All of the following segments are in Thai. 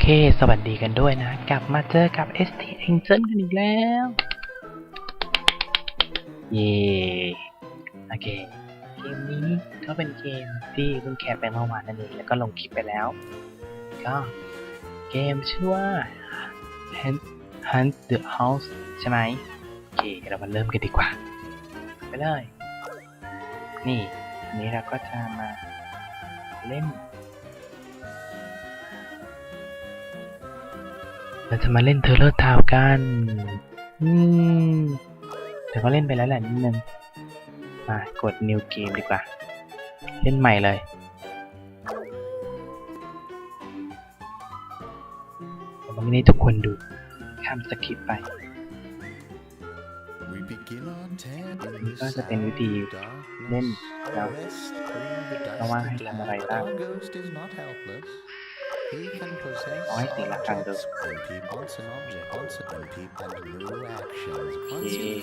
เค สวัสดีกันด้วยนะ กลับมาเจอกับ ST Angel กันอีกแล้ว เย่โอเค เกมนี้ก็เป็นเกมที่เพิ่งแคปไปเมื่อวานนั่นเอง แล้วก็ลงคลิปไปแล้ว ก็เกมชื่อว่า Hunt Hunt the House ใช่ไหมโอเค เรามาเริ่มกันดีกว่า ไปเลย นี่วันนี้เราก็จะมาเล่น เราจะมาเล่นเทเลอร์ทาวกัน อืมแต่ก็เล่นไปแล้วแหละนิดนึง มากด new game ดีกว่า เล่นใหม่เลย ผมไม่ได้ทุกคนดู ข้ามสคริปไปนี่ก็จะเป็นวิธีเล่นแล้วเพราะว่าให้ทำอะไรบ้าง เอาให้ตีละครั้งดู Okay.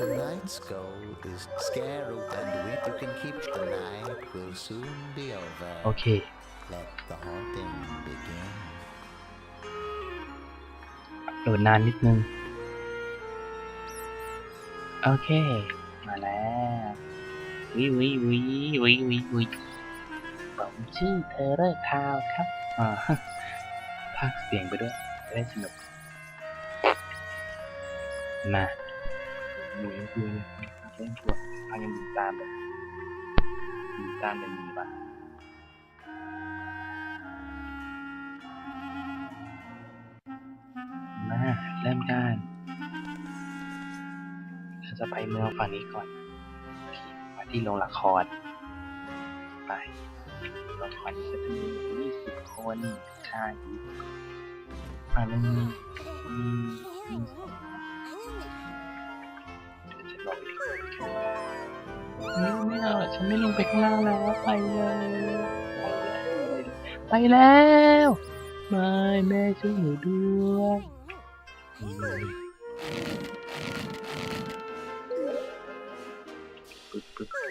Tonight's goal is scare and wait. You can keep the night will soon be over. โอเค Let the haunting begin. โหลดนานนิดนึง โอเค มาแล้ววิวิวิวิวิวิ ผมชื่อเทเลอร์ทาวครับอ่าพากเสียงไปด้วยจะได้สนุก มาดูยังดูเล่นตัวพายังดูตามเลยดูตามเป็นมีบ้างมาเริ่มกันเราจะไปเมืองฝั่งนี้ก่อนมาที่โรงละคร ไปโรงละครนี้ก็จะมียี่สิบคนใช่ฝั่งนึงมีมีมีสองคนเดี๋ยวจะลงไปไม่ไม่เอาอะฉันไม่ลงไปข้างล่างแล้วไปเลยไปแล้วไม่แม่ช่วยหนูด้วยอืมปึ๊บปึ๊บ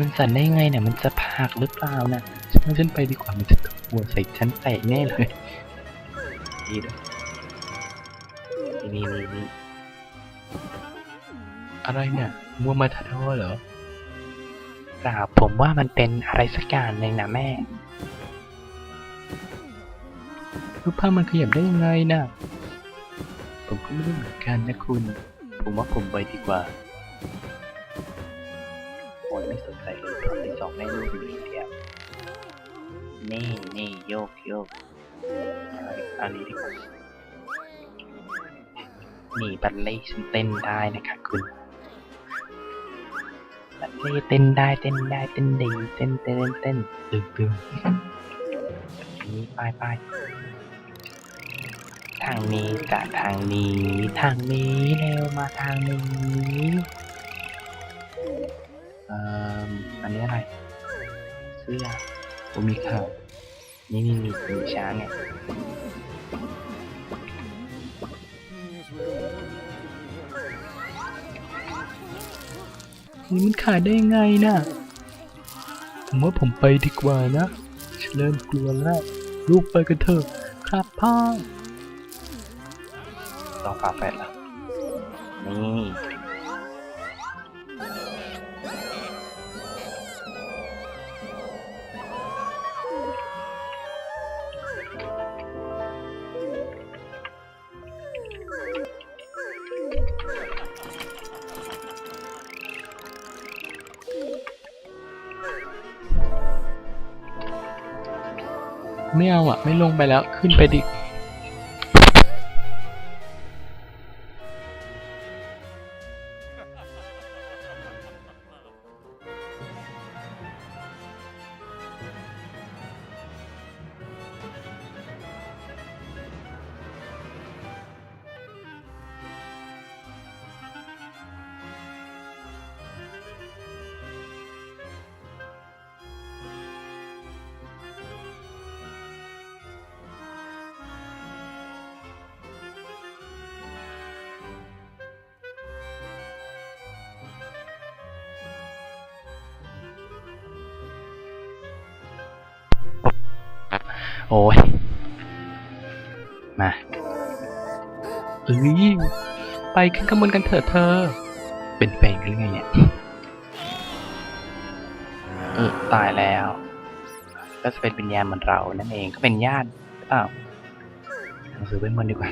มันสั่นได้ไงเนี่ยมันจะพักหรือเปล่านะฉันว่าฉันไปดีกว่ามันจะหัวใส่ฉันแตกแน่เลยดีด้วยนี่นี่นี่อะไรเนี่ยมัวมาทัดทอเหรอเปล่าผมว่ามันเป็นอะไรสักอย่างหนึ่งนะแม่รูปภาพมันขยับได้ยังไงนะผมก็ไม่รู้เหมือนกันนะคุณ ผมว่าผมไปดีกว่า ไม่ลูกอยู่อย่างเดียวนี่นี่โยกโยกเอาดิอันนี้ดีกว่านี่บัลเล่ฉันเต้นได้นะคะคุณบัลเล่เต้นได้เต้นได้เต้นดีเต้นเต้นเต้นตึงตึงนี่ไปไปทางนี้กับทางนี้ ทางนี้เร็วมาทางนี้ เอ่ออันนี้อะไร สื้อผมมีข่าวนี่นี่นี่มีช้างเนี่ยนี่มันขายได้ยังไงนะผมว่าผมไปดีกว่านะฉันเริ่มกลัวแล้วลูกไปกันเถอะครับพ่อต้องฝาแฝดแล้วนี่ ไม่เอาอะไม่ลงไปแล้วขึ้นไปดิ โอ้ย มาเอ้ยไปขึ้นข้างบนกันเถอะเธอ เป็นไปหรือไงเนี่ย เออตายแล้ว ก็จะเป็นวิญญาณเหมือนเรานั่นเองก็เป็นญาติหรือเปล่าหนังสือเวทมนต์ดีกว่า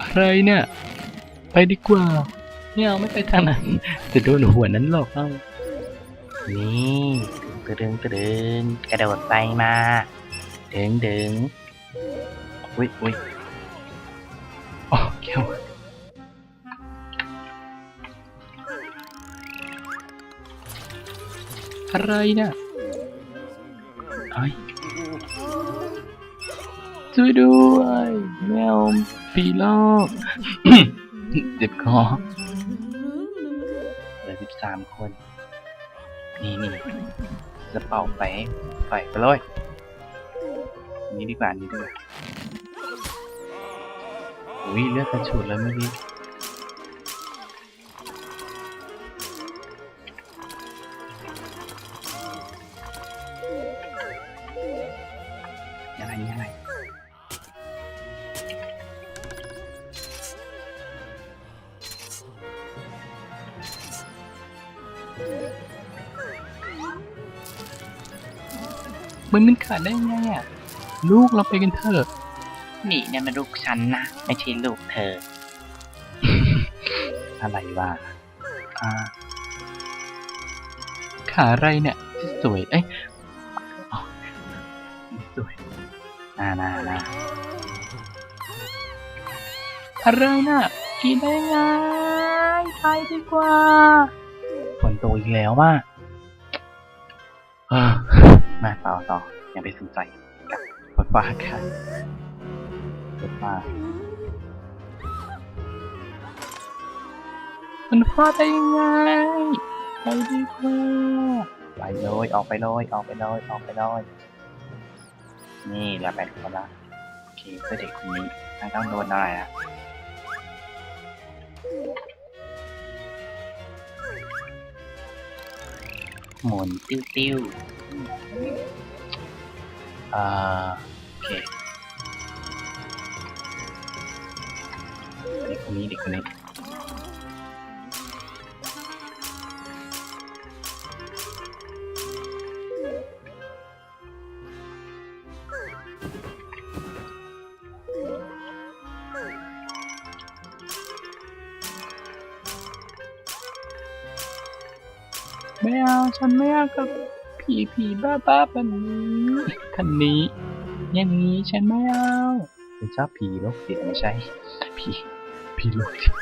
อะไรเนี่ย ไปดีกว่าไม่เอาไม่ไปทางนั้นจะโดนหัวนั้นหรอกเอ้า นี่ตึงตึงตึงกระโดดไปมาดึงดึงอุ้ยอุ้ยอ๋อแก้วอะไรเนี่ยไอ้ยช่วยด้วยแมวปีลอกเจ็บคอเหลือสิบสามคน นี่นี่จะเป่าไปไปไปเลยนี่ดีกว่านี่ดีกว่าอุ้ยเลือดกระฉูดเลยเมื่อกี้ มันมันขาดได้ไงอะลูกเราไปกันเถอะนี่เนี่ยมันลูกฉันนะ ไม่ใช่ลูกเธอ อะไรวะอ่า ขาอะไรเนี่ย สวย เอ้ยอ๋อสวยน่าน่าน่าอะไรน่ะกินได้ไงไปดีกว่า ฝนตกอีกแล้วว่ะเออ มาต่อต่ออย่าไปสนใจกับฝนฟ้าค่ะฝนฟ้ามันฟ้าได้ยังไงไปดีกว่าไปเลยออกไปเลยออกไปเลยออกไปเลยนี่เหลือแปดคนละโอเคเพื่อเด็กคนนี้ต้องโดนอะไรอะ หมุนติ้วติ้วอ่าโอเคเด็กคนนี้เด็กคนนี้ ไม่เอาฉันไม่เอากับผีผีบ้าบ้าแบบนี้คันนี้ อย่างนี้ฉันไม่เอาฉันชอบผีโรคจิตไม่ใช่ ผีผีโรคจิต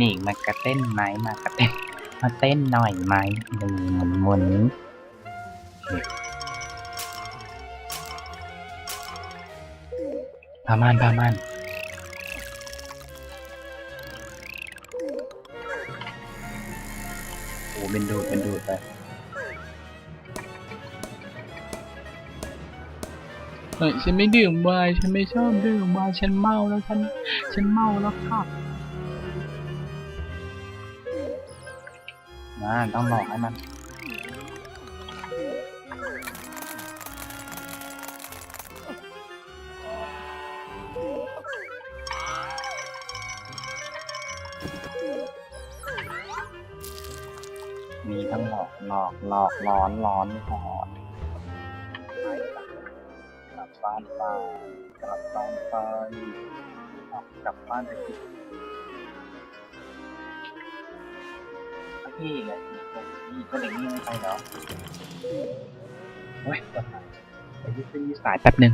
นี่มากระเต้นไหมมากระเต้น มาเต้นหน่อยไหมหนึ่งหมุนมุนพามันพามัน เป็นดูดเป็นดูดไปเฮ้ยฉันไม่ดื่มไวน์ฉันไม่ชอบดื่มไวน์ฉันเมาแล้วฉัน ฉันเมาแล้วค่ะนะต้องหลอกให้มัน หลอกหลอกหลอกร้อนร้อนหอนไปกลับบ้านไปกลับบ้านไปเอากลับบ้านไปสิพี่เลยนี่ก็เด็กนี่ไม่ไปแล้วเฮ้ยกดหายไปยึดเส้นยืดสายแป๊บหนึ่ง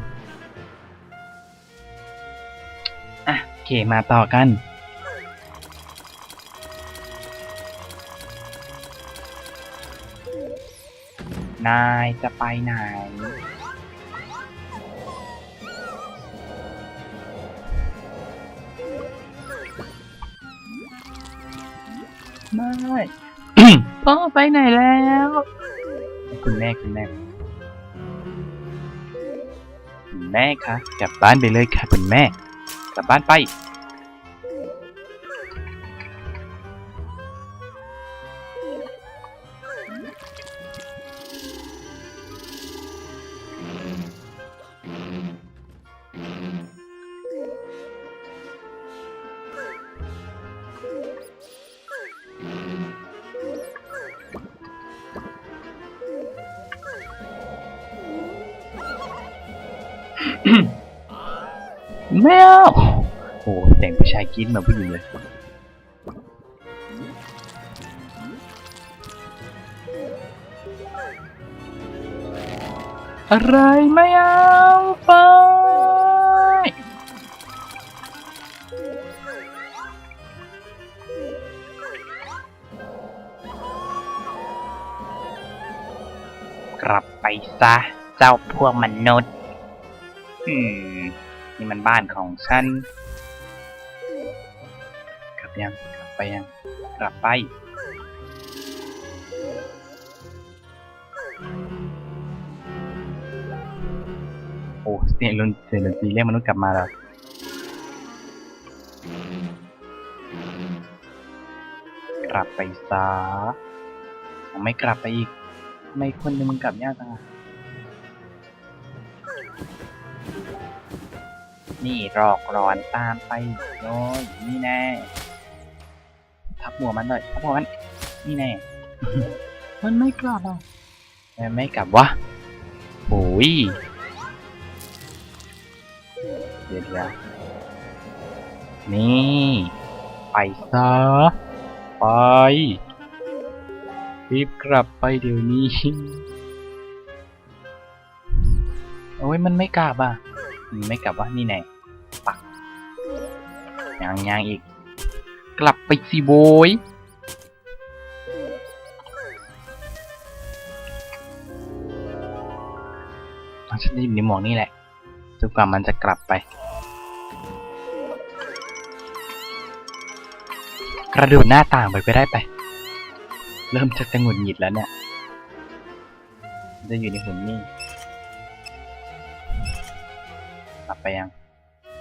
อะโอเคมาต่อกัน นายจะไปไหน ไม่พ่อไปไหนแล้ว คุณแม่คุณแม่คุณแม่คะกลับบ้านไปเลยค่ะคุณแม่ กลับบ้านไป แมวโอ้โหเสียงผู้ชายกรีดเหมือนผู้หญิงเลยอะไรไม่เอาไปกลับไปซะ เจ้าพวกมนุษย์ อืม นี่มันบ้านของฉัน กลับยัง กลับไปยัง กลับไป โอ้เสียงดนเสียงดนตรีเรียกมนุษย์กลับมาแล้วกลับไปซะไม่กลับไปอีกทำไม่คนนึงมึงกลับยากจังอะ นี่รอกร้อนตามไปโอ้ยนี่แน่ทับหัวมันเลยทับหัวมัน นี่แน่ มันไม่กลับอะมันไม่กลับวะโอ้ยเดี๋ยวเดี๋ยวนี่ ไปซะ ไป รีบกลับไปเดี๋ยวนี้ โอ้ยมันไม่กลับอะ ไม่กลับวะนี่แน่ ยังยังอีก กลับไปสิโบยอ๋อฉันได้ยินในหมวกนี่แหละจนกว่ามันจะกลับไป กระโดดหน้าต่างไปไปได้ไป เริ่มจะจะหงุดหงิดแล้วเนี่ย จะอยู่ในหุ่นนี่กลับไปยัง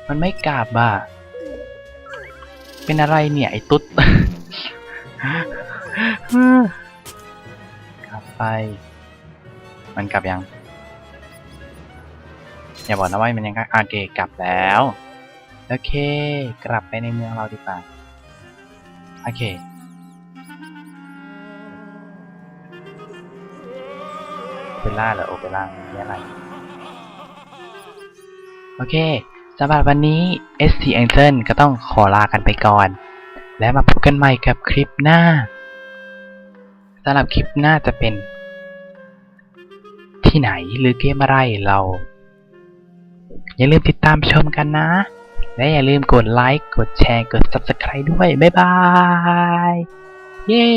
มันไม่กลับอะ เป็นอะไรเนี่ย ไอ้ตุ๊ดกลับไป มันกลับยัง อย่าบอกนะว่ามันยังกลับโอเคกลับแล้ว โอเค กลับไปในเมืองเราดีกว่า โอเคโอเปร่าเหรอโอเปร่ามีอะไร โอเค สำหรับวันนี้ ST Angel ก็ต้องขอลากันไปก่อน และมาพบกันใหม่กับคลิปหน้าสำหรับคลิปหน้าจะเป็น ที่ไหนหรือเกมอะไรเรา อย่าลืมติดตามชมกันนะ และอย่าลืมกดไลค์ กดแชร์ กด Subscribe ด้วย บ๊ายบาย เย้